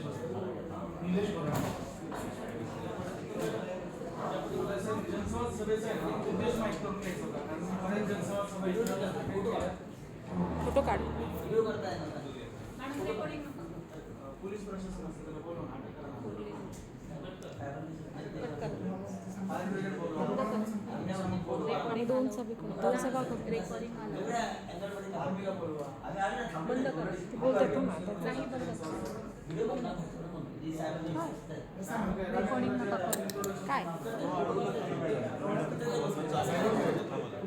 निलेश बघा जनसंवाद सभेचा आहे ना उद्देश माहीत करून घ्यायचा होता कारण बरेच जनसंवाद सभा इकडे फोटो काढ पोलीस प्रशासन असतं त्याला बोलवून अटक करा. फायर ब्रिगेड बोलवा. अग्निशमन बोलवा. आणि दोन सभे दोन सभा नाही करू. काय?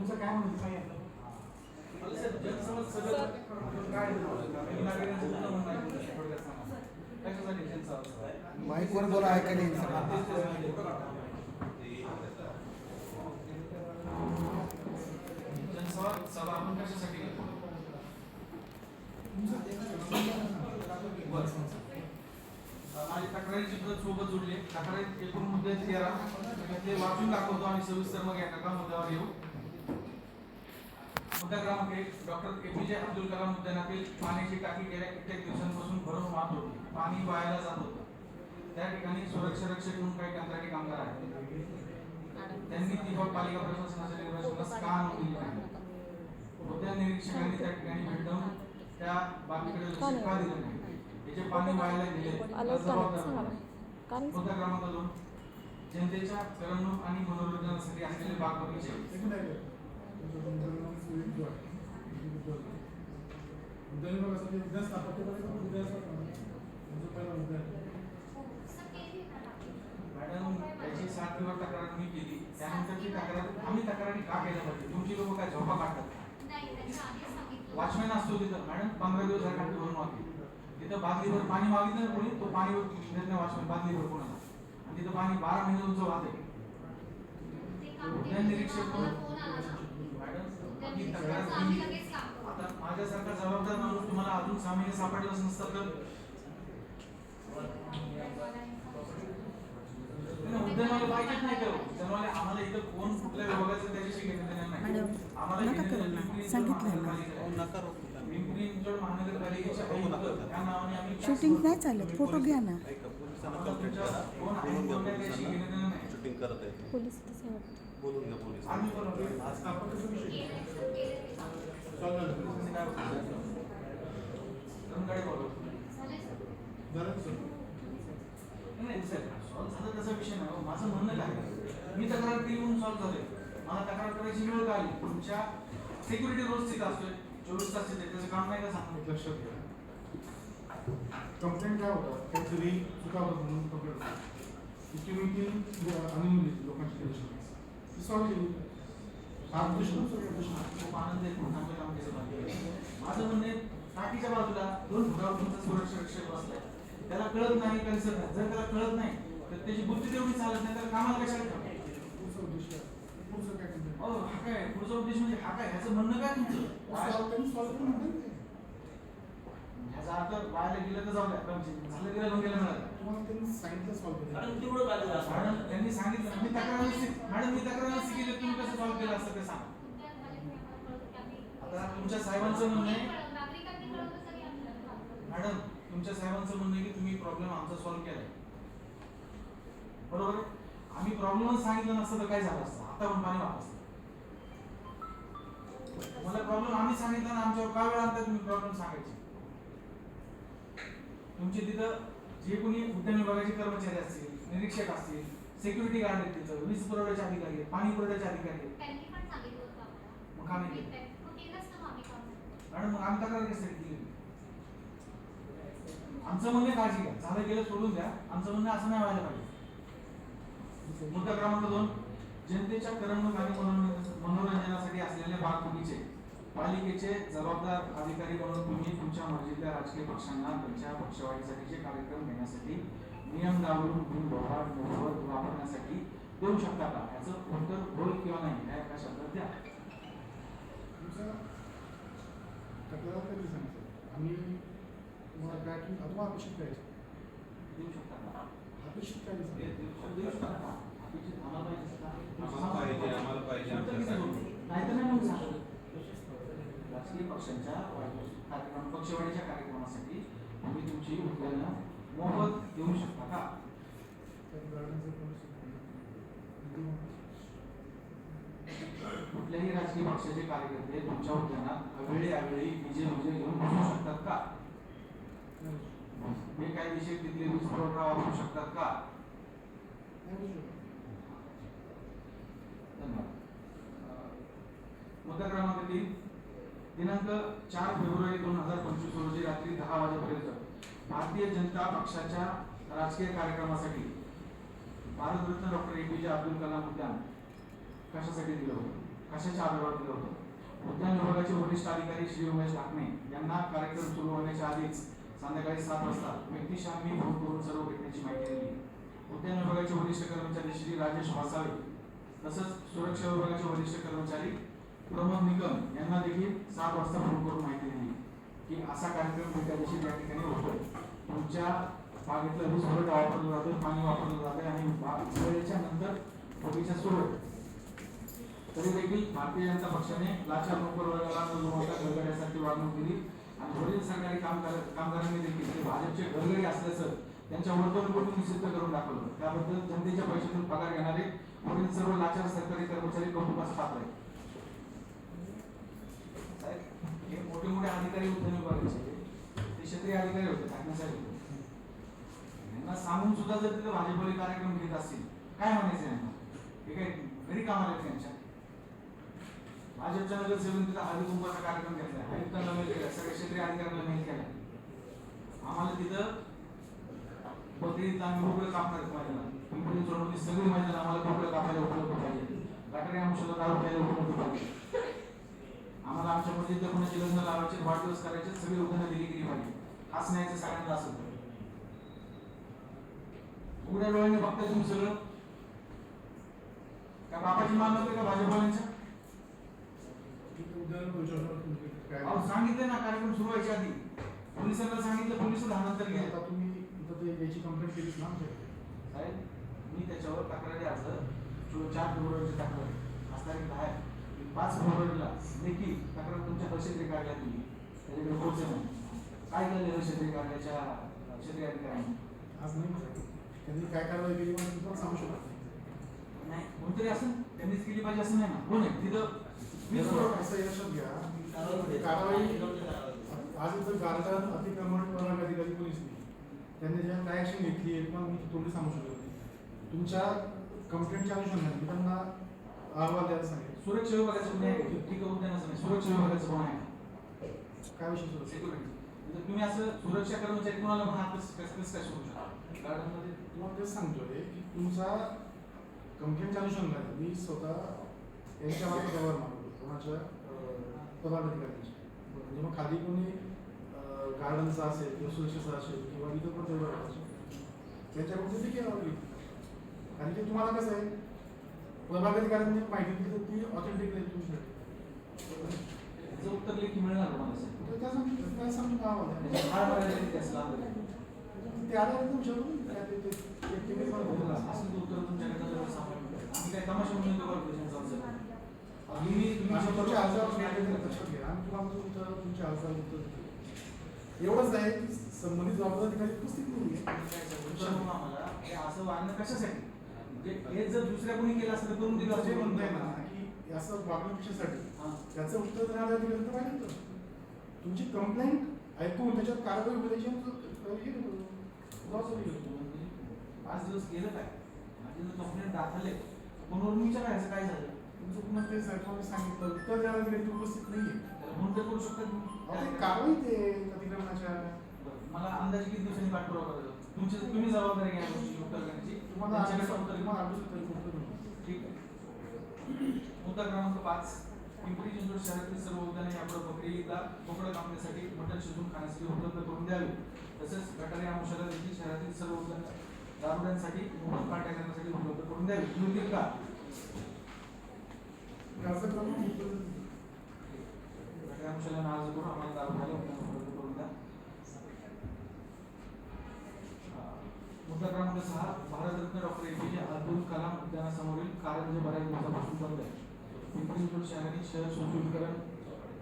सभा? माईकवर बोला ऐकायला येईल सगळं. जनसंवाद सभा आपण कशासाठी. माझी तक्रारीची प्रत सोबत जोडली तक्रारी एकूण मुद्दे तेरा. ते वाचून दाखवतो आणि सविस्तर मग एका मुद्द्यावर येऊ. मुद्दा क्रमांक एक डॉक्टर एपीजे अब्दुल कलाम उद्यानातील पाण्याची टाकी गेल्या कित्येक दिवसांपासून भरून वाहत होती. पाणी वायाला जात होतं. त्या ठिकाणी सुरक्षा रक्षक म्हणून काही कंत्राटी कामगार आहेत. त्यांनी ती बाब पालिका प्रशासनाच्या निर्देशास का नोंदली नाही होत्या निरीक्षकांनी त्या ठिकाणी भेट देऊन त्या बाबीकडे लक्ष का दिलं नाही? याचे पाणी वायाला गेले आलं याचा का जबाबदार सांगा कोण? कारण मुद्दा क्रमांक दोन? जनतेच्या करमणूक आणि मनोरंजनासाठी असलेले बाग बगीचे. मॅडम याची सात दिवस तक्रार मी केली. त्यानंतरची तक्रार आम्ही तक्रारी का केल्या पाहिजे तुमची लोक काय झोपा काढतात? वॉचमॅन असतो तिथं. मॅडम पंधरा दिवस ह्या टाकी भरून तिथं बादलीवर पाणी मागितलं कोणी तो पाणी देत नाही वॉचमॅन बादलीवर कोणाला. आणि तिथं पाणी बारा महिने तुमचं वाहते उद्यान निरीक्षक मॅडम आता माझ्यासारखा जबाबदार माणूस तुम्हाला अजून सहा महिने सापडलाच नसतं तर नाही, उद्यानाला पाहिजेच नाही तर उद्यानाला आम्हाला इथं कोण कुठल्या विभागाचं त्याच्याशी घेणं देणं नाही मॅडम, आम्हाला नका घेणं करू देणं ना. पिंपरी सांगितलंय ना. महानगरपालिका आहे. पिंपरी चिंचवड महानगरपालिकेच्या आयुक्त या नावाने आम्ही शूटिंग नाही चालत फोटो घ्या ना शूटिंग करत आहे पोलीस बोलून घ्या नाही सर सॉल्व्ह झालं तसा विषय नाही हो. माझं म्हणणं काय आहे? मी तक्रार केली म्हणून सॉल्व्ह झाले मला तक्रार करायची वेळ का आली तुमच्या सिक्युरिटी रोज तिथं असतोय. चोवीस तास तिथे त्याचं काम नाही का सांगतो लक्षात घ्या. कंप्लेंट काय होतं? काहीतरी चुका होतात म्हणून कंप्लेंट ती आणून लोकांची टेन्शन ती सॉल्व्ह केली. हा दुष्ण सगळं दुष्ण खूप आनंद आहे खूप चांगलं काम केलं पाहिजे. माझं म्हणणं टाकीच्या बाजूला दोन फुटावर तुमचा सुरक्षा रक्षक बसलाय. त्याला कळत नाही जर त्याला कळत नाही तर त्याची बुद्धी तेवढी चालत नाही तर कामाला कशाला? पुढचं काय कंप्लेंट अहो हा काय पुढचा उद्देश म्हणजे हा काय ह्याचं म्हणणं काय तुमचं सॉल्व्ह त्यांनी ह्याचा अर्थ वायाला गेलं तर जाऊ द्या पण झालं गेलं गेलं मिळालं तुम्हाला त्यांनी सांगितलं सॉल्व्ह केलं मॅडम त्यांनी सांगितलं मी तक्रार नसती मॅडम मी तक्रार नसती केली तुम्ही कसं सॉल्व्ह केलं असतं ते सांगा आता तुमच्या साहेबांचं म्हणणं आहे मॅडम तुमच्या साहेबांचं म्हणणं आहे की तुम्ही प्रॉब्लेम आमचा सॉल्व्ह केलाय बरोबर आम्ही प्रॉब्लेमच सांगितलं नसतं तर काय झालं असतं? आता पण पाणी वापस मला प्रॉब्लेम आम्ही सांगितलं ना आमच्यावर काय वेळ आणता तुम्ही प्रॉब्लेम सांगायचे? तुमचे तिथं जे कोणी उद्यान विभागाचे कर्मचारी असतील निरीक्षक असतील सिक्युरिटी गार्ड आहेत तिथं वीज पुरवठ्याचे अधिकारी आहेत पाणी पुरवठ्याचे अधिकारी आहेत. मग का? मॅडम मग आम्ही तक्रार कशासाठी आमचं म्हणणं काळजी घ्या. झालं गेलं सोडून द्या. आमचं म्हणणं असं नाही व्हायला पाहिजे. मुद्दा क्रमांक दोन. जनतेच्या करमणूक आणि मनोरंजन- मनोरंजनासाठी असलेले बगीचे पालिकेचे जबाबदार अधिकारी म्हणून तुम्ही तुमच्या मर्जीतल्या राजकीय पक्षांना त्यांच्या पक्षवाढीसाठीचे कार्यक्रम घेण्यासाठी नियम मोफत वापरण्यासाठी देऊ शकता का? याचं उत्तर होय किंवा नाही या एका शब्दात द्या. तक्रार कधी सांगितलं? आम्ही तुम्हाला अपेक्षित करायचं देऊ शकता का? अपेक्षित काय दे- देऊ शकता का? आम्हाला पाहिजे? आम्हाला पाहिजे, आमच्यासाठी. नाही म्हणून सांगतो. राजकीय पक्षांच्या कार्यक्रम पक्षवाढीच्या कार्यक्रमासाठी तुम्ही तुमची उद्यानं मोफत देऊ शकता का कुठल्याही राजकीय पक्षाचे कार्यकर्ते तुमच्या उद्यानात अवेळी अवेळी डीजे विजे घेऊन बसू शकतात का बेकायदेशीर तिथले वीज पुरवठा वापरू शकतात का धन्यवाद. अं, मुद्दा क्रमांक तीन दिनांक चार फेब्रुवारी दोन हजार पंचवीस रोजी रात्री दहा वाजेपर्यंत भारतीय जनता पक्षाच्या राजकीय कार्यक्रमासाठी भारतरत्न डॉक्टर ए पी जे अब्दुल कलाम उद्यान कशासाठी दिलं होतं? कशाच्या आधारावर दिलं होतं? उद्यान विभागाचे वरिष्ठ अधिकारी श्री उमेश ढाकणे यांना कार्यक्रम सुरू होण्याच्या आधीच संध्याकाळी सात वाजता व्यक्तिशः मी फोन करून सर्व घटनेची माहिती दिली. उद्यान विभागाचे वरिष्ठ कर्मचारी श्री राजेश वासावे तसंच सुरक्षा विभागाचे वरिष्ठ कर्मचारी प्रमोद निकम यांना देखील सात वाजता फोन करून माहिती दिली. की असा कार्यक्रम एका दिवशी त्या ठिकाणी होतोय. तुमच्या बागेतलं वीज पुरवठा वापरलं जातोय पाणी वापरलं जातंय आणि वेळेच्या नंतर बगीचा सुरू तरी देखील भारतीय जनता पक्षाने लाचार नोकर वर्गाला न जुमानता वागणूक दिली आणि वरील सरकारी कामगार कामगारांनी देखील ते भाजपचे गडगडी असल्याचं त्यांच्या वर्तणुकीतून सिद्ध करून दाखवलं. त्याबद्दल जनतेच्या पैशातून पगार घेणारे वरील सर्व लाचार सरकारी कर्मचारी कौटुंबास पात्र आहेत साहेब, हे मोठे मोठे अधिकारी उद्यान विभागाचे ते क्षेत्रीय अधिकारी होते टाकण्यासाठी यांना सांगून सुद्धा जर तिथे भाजीपोळी कार्यक्रम घेत असतील काय म्हणायचं यांना? हे काय घरी कामाला आहेत त्यांच्या भाजपच्या नगरसेवकांनी तिथं हळदी कुंभाचा कार्यक्रम घेतला. आयुक्तांना मेल केला सगळ्या क्षेत्रीय अधिकाऱ्यांना मेल केला. आम्हाला तिथं बकरीत आम्ही मोकळं कापणार आहेत पिंपरी चोरवली सगळी महिला आम्हाला मोकळं कापायला उपलब्ध पाहिजे गाठारी आमच्याला दारू प्यायला उपलब्ध पाहिजे आम्हाला आमच्या मर्जीत कोणाचे लग्न लावायचे वाढदिवस करायचे सगळी उदाहरणं दिली गेली पाहिजे. हसण्याचं सगळ्यांना असं. उघड्या डोळ्याने बघताय तुम्ही सगळं? का बापाची मान नव्हते का भाजपवाल्यांच्या अहो सांगितलं ना कार्यक्रम सुरू व्हायच्या आधी. पोलिसांना सांगितलं पोलीस धानांतर गेले आता तुम्ही याची कंप्लेंट केलीच ना साहेब मी त्याच्यावर तक्रारी अर्ज जो चार फेब्रुवारीची तक्रार आज तारीख दहा आहे. पाच फेब्रुवारीला देखील तक्रार तुमच्या तहसील कार्यालयात दिली. त्याच्याकडे पोहोचले. नाही काय केलं क्षेत्रीय कार्यालयाच्या क्षेत्रीय अधिकाऱ्यांनी? आज नाही झालं. त्यांनी काय कारवाई केली मला तुम्हाला सांगू शकत नाही. नाही कोणतरी असं त्यांनीच केली पाहिजे असं नाही ना कोण आहे? तिथं असं हे लक्षात घ्या. कारवाई आज इथं गार्डन अतिक्रमण विभाग अधिकारी पोलीस नाही त्यांनी ज्या काय ऍक्शन घेतली आहे पण मी तोंडी सांगू शकत नाही. तुमच्या कंप्लेंटच्या अनुषंगाने मी त्यांना अहवाल द्यायला सांगेल सुरक्षा विभागाचं आहे ठीक आहे उद्यानाचं नाही. सुरक्षा विभागाचं गुन्हा आहे. काय विषय सुरू? सिक्युरिटी म्हणजे तुम्ही असं सुरक्षा कर्मचारी कोणाला पण हात कसं कसं काय सोडू शकता? गार्डनमध्ये तुम्हाला तेच सांगतोय की तुमचा कंप्लेंटच्या अनुषंगाने मी स्वतः यांच्या मागे व्यवहार मागतो कोणाच्या पदाधिकाऱ्यांच्या. म्हणजे मग खाली कोणी गार्डनचा असेल किंवा सुरक्षेचा असेल किंवा इतर कोणत्या विभागाचा असेल त्याच्याकडून देखील. कारण की तुम्हाला कसं आहे? प्रभागाधिकाऱ्यांनी माहिती दिली तर ती ऑथेंटिक नाही त्याचं उत्तर लेखी मिळणार त्याचं लांब आहे. ते आल्यावर तुमच्याकडून ते- बोला, असं उत्तर तुमच्याकडे. आम्ही काय तमाशा म्हणून तुम्ही. एवढंच आहे की संबंधित जबाबदार नाही तुम्ही हे असं वागणं कशासाठी? म्हणजे हे जर दुसऱ्या कोणी केलं असतं तर करून दिलं जे असतं म्हणताय ना की असं वागणं कशासाठी हां. त्याचं उत्तर देण्याचा अधिकारी तर पाहिजे. तुमची कंप्लेंट ऐकून त्याच्यात कारवाई होईल याची आमचं हे नको. जबाबदारी घेतो. पाच दिवस गेलं काय माझे जर कंप्लेंट दाखवले फोनवरून विचारायचं काय झालं तुमचं पुन्हा ते साहेबांनी सांगितलं उत्तर अधिकारी तो उपस्थित नाहीये करू ते तुम्ही कारवाई ते अतिक्रमणाच्या बरं. मला अंदाजे किती दिवसांनी पाठपुरावा तुमची तुम्ही जबाबदारी घ्या या गोष्टीची उत्तर करण्याची तुम्हाला त्यांच्याकडे उत्तर तुम्हाला. ठीक आहे? मुद्दा क्रमांक पाच. पिंपरी चिंचवड शहरातील सर्व उद्याने यापुढे बकरी ईदला बोकडं कापण्यासाठी मटण शिजून खाण्यासाठी उपलब्ध करून द्यावे. तसेच गटारी आमुषाला देखील शहरातील सर्व उद्यान दारुड्यांसाठी करण्यासाठी उपलब्ध करून द्यावे. मिळतील का. गटारी आमुषाला नाराज करून आम्हाला दारू खायला उपलब्ध करून द्या. मुद्दा क्रमांक सहा भारतरत्न डॉक्टर ए पी जे अब्दुल कलाम उद्यानासमोरील कारंजे बऱ्याच दिवसापासून बंद आहे. पिंपरी चिंचवड शहरातील शहर सुशोभीकरण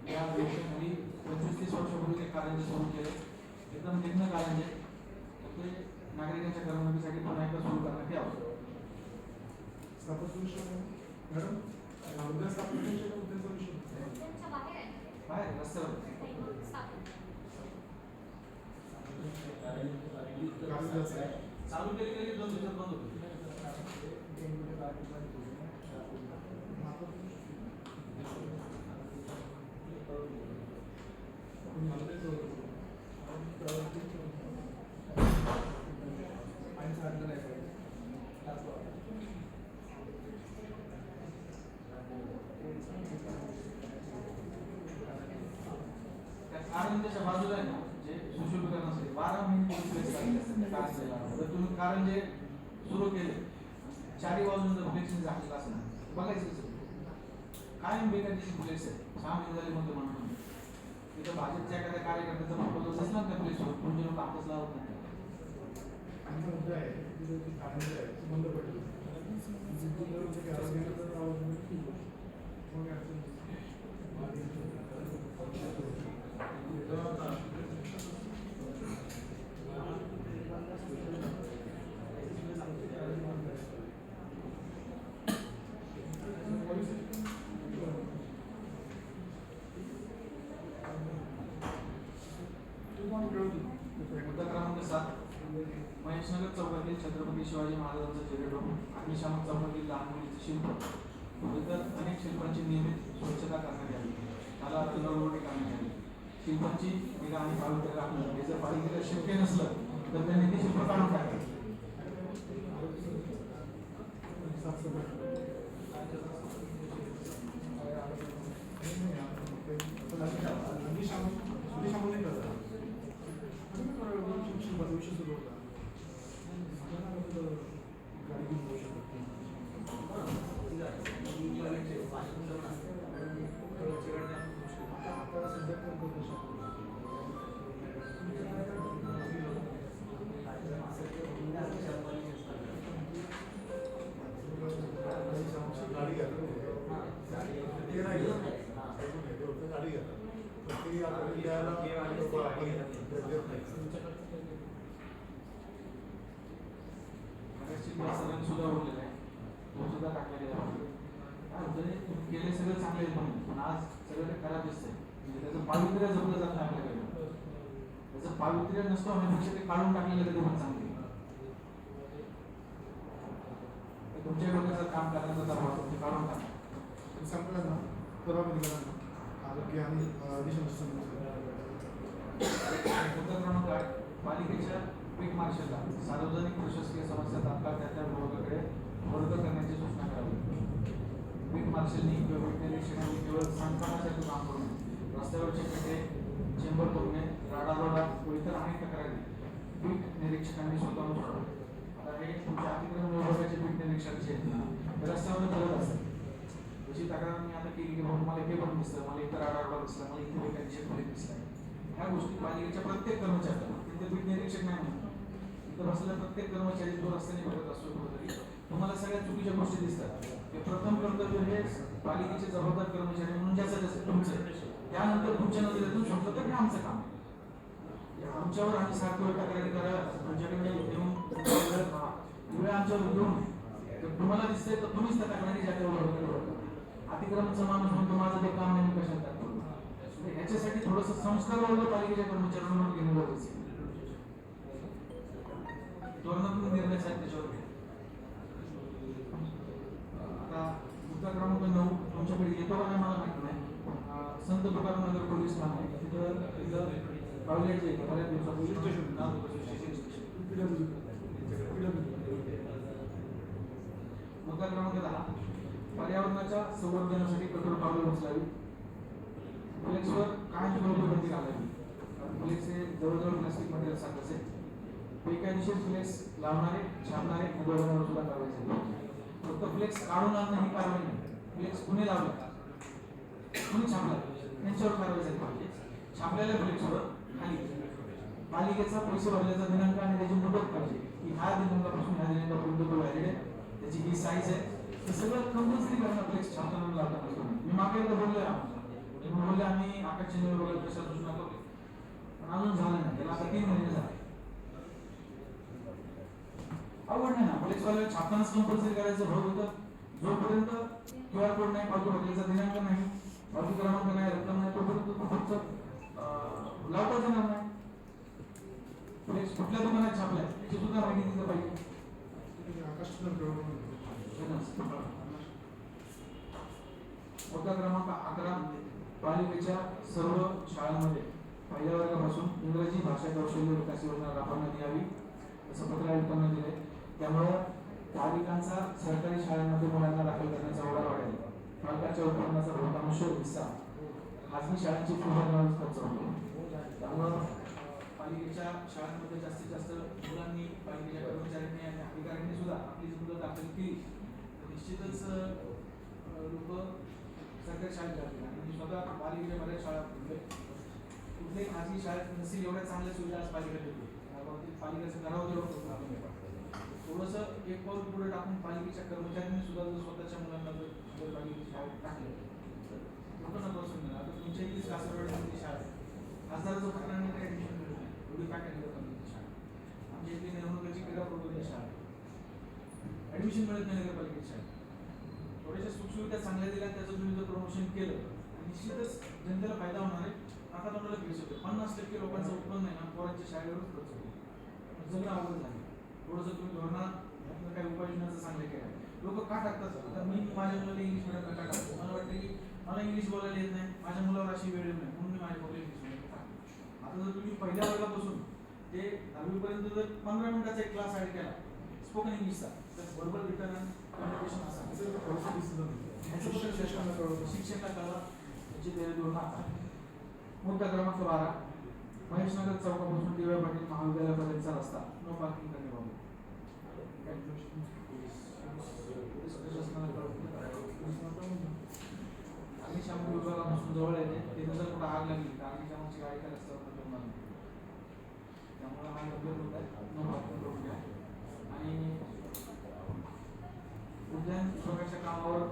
या योजनेखाली पंचवीस तीस वर्षापूर्वी ते कारंजे सुरू केले. एकदम कारंजे तर ते नागरिकांच्या करमणुकीसाठी पुन्हा एकदा सुरू करण्यात यावं. मॅडम उद्या का उद्याचा विषय बाहेर रस्त्यावर. स्थापन. चालू केली गेली दोन दिवसात बंद होती त्या बाजूला आहे ना जे सुशोभीकरणासाठी बारा महिने पोलीस केस कारंजे सुरू केले चारी बाजून जर फ्लेक्सिंग झालेलं असेल बघायचं कसं कायम बेकायदेशीर फ्लेक्स आहे सहा महिने झाले म्हणतो म्हणून. तिथं भाजपच्या एखाद्या कार्यकर्त्याचा फोटो जर ना त्या प्लेसवर म्हणजे लोक आपस लावत नाही. Thank you आहे की जो ती कारंजे आहे ती बंद पडली जिल्ह्यावर जे gas गेलं तर आवाज नाही ठीक होईल. मग अडचण नाही. तुम्हाला कळवतो. मुद्दा क्रमांक सात महेशनगर चौकातील छत्रपती शिवाजी महाराजांचा चिरेडोम अग्निशामक चौकातील लहान मुलीचे शिल्प इतर अनेक शिल्पांची नियमित स्वच्छता करण्यात यावी त्याला पुनर्वणी करण्यात यावी शिल्पांची निगा आणि पावित्र्य राखणं हे जर पालिकेला शक्य नसलं तर त्यांनी ते शिल्प काढून टाकावे आहे तो सुद्धा टाकला गेला केले सगळं चांगले म्हणून पण आज सगळं खराब दिसतंय म्हणजे त्याचं पावित्र्य जपलं जात नाही आपल्याकडे त्याचं पावित्र्य नसतं होण्यापेक्षा ते काढून टाकलेलं तर पण चांगले तुमच्या डोक्याचं काम करण्याचा दबाव काढून टाका संपलं ना पुराधिकाऱ्यांना आरोग्य आणि मुद्दा क्रमांक आठ पालिकेच्या पीक मार्शलला सार्वजनिक प्रशासकीय समस्या तात्काळ त्याच्या विभागाकडे वर्ग करण्याची सूचना करावी. पीक मार्शलनी किंवा पीक केवळ सांत्वनासाठी काम करू नये रस्त्यावरचे खड्डे चेंबर तोडणे राडारोडा व इतर अनेक तक्रारी पीक निरीक्षकांनी स्वतःहून सोडवले आता हे तुमच्या अतिक्रमण विभागाचे पीक निरीक्षक जे आहेत ना रस्त्यावर करत असतात. त्याची तक्रार मी आता केली की बाबा मला हे पण दिसलं मला इथं राडारोडा दिसला मला इथे काही खोली दिसलाय ह्या गोष्टी पालिकेच्या प्रत्येक कर्मचाऱ्याला तिथे पीठ निरीक्षक नाही म्हणून इथं बसलेला प्रत्येक कर्मचारी तो रस्त्याने बघत असतो कुठेतरी. तुम्हाला सगळ्या चुकीच्या गोष्टी दिसतात. हे प्रथम कर्तव्य हे पालिकेचे जबाबदार कर्मचारी म्हणून ज्याचं जसं तुमचं. त्यानंतर तुमच्या नजरेतून शोधलं तर हे आमचं काम आमच्यावर आम्ही सारखं वेळ तक्रारी करा तुमच्याकडे येऊन तुमच्याकडे वेळ आमच्यावर येऊन तुम्हाला दिसतंय तर तुम्हीच त्या तक्रारी ज्या त्या अतिक्रमणचा माणूस म्हणतो माझं ते काम नाही कशात ह्याच्यासाठी थोडस संस्कार वर्ग पालिकेच्या कर्मचाऱ्यांवर घेणं गरजेचं आहे. धोरणात्मक निर्णय साहेब त्याच्यावर. आता मुद्दा क्रमांक नऊ तुमच्याकडे येतो का मला माहिती नाही संत तुकारामनगर पोलीस ठाणे. तिथं आहे, बऱ्याच स्टेशन. नाव स्टेशन स्टेशन. मुद्दा क्रमांक दहा पर्यावरणाच्या संवर्धनासाठी कठोर पावले उचलावी फ्लेक्सवर कायम स्वरूपी बंदी घालावी फ्लेक्स हे जवळजवळ प्लास्टिक मटेरियल सारखंच आहे. बेकायदेशीर फ्लेक्स लावणारे छापणारे उभारणारे सुद्धा कारवाई झाली फक्त फ्लेक्स काढून आणणं ही कारवाई नाही फ्लेक्स कुणी लावला. कुणी छापला. त्यांच्यावर कारवाई झाली. पाहिजे छापलेल्या फ्लेक्सवर खाली. पालिकेचा पैसे भरल्याचा दिनांक आणि त्याची मुदत पाहिजे. की ह्या दिनांकापासून ह्या दिनांकापर्यंत तो व्हॅलिड आहे. त्याची ही साईज आहे. हे सगळं कंपल्सरी करणं फ्लेक्स छापताना लावताना मी मागे एकदा बोललोय. आपण ते म्हणले आम्ही आकाश चंद्र वगैरे कशा सूचना करतो पण अजून झालं नाही. त्याला आता तीन महिने झाले. आवड नाही ना. पोलीसवाल्याला छापतानाच कंपल्सरी करायचं भाऊ होतं. जोपर्यंत क्यू आर कोड नाही पावतो बदलायचा दिनांक नाही पावती क्रमांक नाही रक्कम नाही तोपर्यंत तो अं, लावताच येणार नाही. पोलीस कुठल्या दुकानात छापलाय याची सुद्धा माहिती दिलं पाहिजे. आकाश मुद्दा क्रमांक अकरा. पालिकेच्या सर्व शाळांमध्ये पहिल्या वर्गापासून इंग्रजी भाषा कौशल्य विकास योजना राबवण्यात यावी असं पत्र आयुक्तांना दिले त्यामुळे पालिकांचा सरकारी शाळांमध्ये मुलांना दाखल करण्याचा ओढा वाढेल. पालकाच्या उत्पन्नाचा बहुतांश हिस्सा खासगी शाळांची फी खर्च होतो. त्यामुळं पालिकेच्या शाळांमध्ये जास्तीत जास्त मुलांनी पालिकेच्या कर्मचाऱ्यांनी आणि अधिकाऱ्यांनी सुद्धा आपली मुलं दाखल केली. निश्चितच लोक सरकारी शाळेत जातील आणि स्वतः पालिकेच्या बऱ्याच शाळा म्हणजे कुठल्याही खाजगी शाळेत नसतील एवढ्या चांगल्या सुविधा आज पालिका देते त्या बाबतीत पालिकेचं घरावर जेव्हा थोडंसं एक पाऊल पुढे टाकून पालिकेच्या कर्मचाऱ्यांनी सुद्धा जर स्वतःच्या मुलांना जर जर पालिकेच्या शाळेत टाकलं तर लोकांना प्रश्न मिळाला आता तुमच्या इथेच कासरवाडीमध्ये शाळा आहे. खासदाराचं घराण्याने काही ॲडमिशन मिळत नाही. एवढी काय केलं पालिकेची शाळा आमच्या इथली निवडणुकीची क्रीडा प्रबोधन शाळा ॲडमिशन मिळत नाही नगरपालिकेच्या शाळेत थोड्याशा सुखसुविधा चांगल्या दिल्या त्याचं तुम्ही जर प्रमोशन केलं निश्चितच जनतेला फायदा होणार आहे. आता तुम्हाला घेऊ होते पन्नास टक्के लोकांचं उत्पन्न आहे ना पोरांच्या शाळेवरच खर्च होतो जगणं अवघड झालं. थोडंसं तुम्ही धोरणात काही उपाययोजनाचं चांगलं केलं. लोक का टाकतात आता मी माझ्या मुलाला इंग्लिश मिडियमला का टाकतो मला वाटतं की मला इंग्लिश बोलायला येत नाही. माझ्या मुलावर अशी वेळ नाही. म्हणून मी माझ्या मुलाला इंग्लिश मिडियमला टाकतो आता जर तुम्ही पहिल्या वर्गापासून ते दहावीपर्यंत जर पंधरा मिनिटाचा एक क्लास ॲड केला स्पोकन इंग्लिशचा तर बरोबर रिटर्न कम्युनिकेशन मुद्दा क्रमांक बारा महेशनगर चौकापासून दिव्या पाटील महाविद्यालयापर्यंतचा रस्ता नो पार्किंग करण्याबाबत अग्निशामक विभागापासून जवळ येते तिथे जर कुठं आग लागली तर अग्निशामकची गाडी त्या रस्त्यावर त्यामुळे हा योग्य मुद्दा आहे नो पार्किंग करून घ्या आणि उद्यान विभागाच्या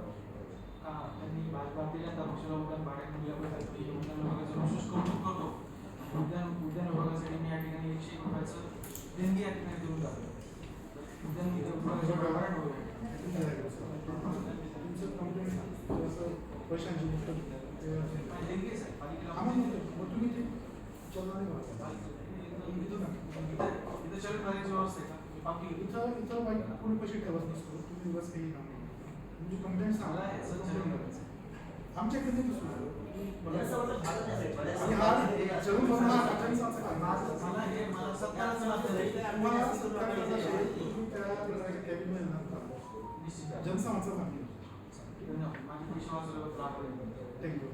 का त्यांनी भारतीय जनता पक्षाला उद्यान भाड्याने दिल्याबद्दल मी उद्यान विभागाचं विशेष कौतुक करतो उद्यान उद्यान विभागासाठी मी या ठिकाणी एकशे एक रुपयाचं देणगी या ठिकाणी देऊन जातो उद्यान विभागाच्या भाड्याने होईल. तुम्ही ते इथं इथं आहे बाकी पैसे ठेवत नसतो तुम्ही बस काही नाही. तुमची कंप्लेंट सांगा माझी विश्वासाला प्राप्त आहे थँक्यू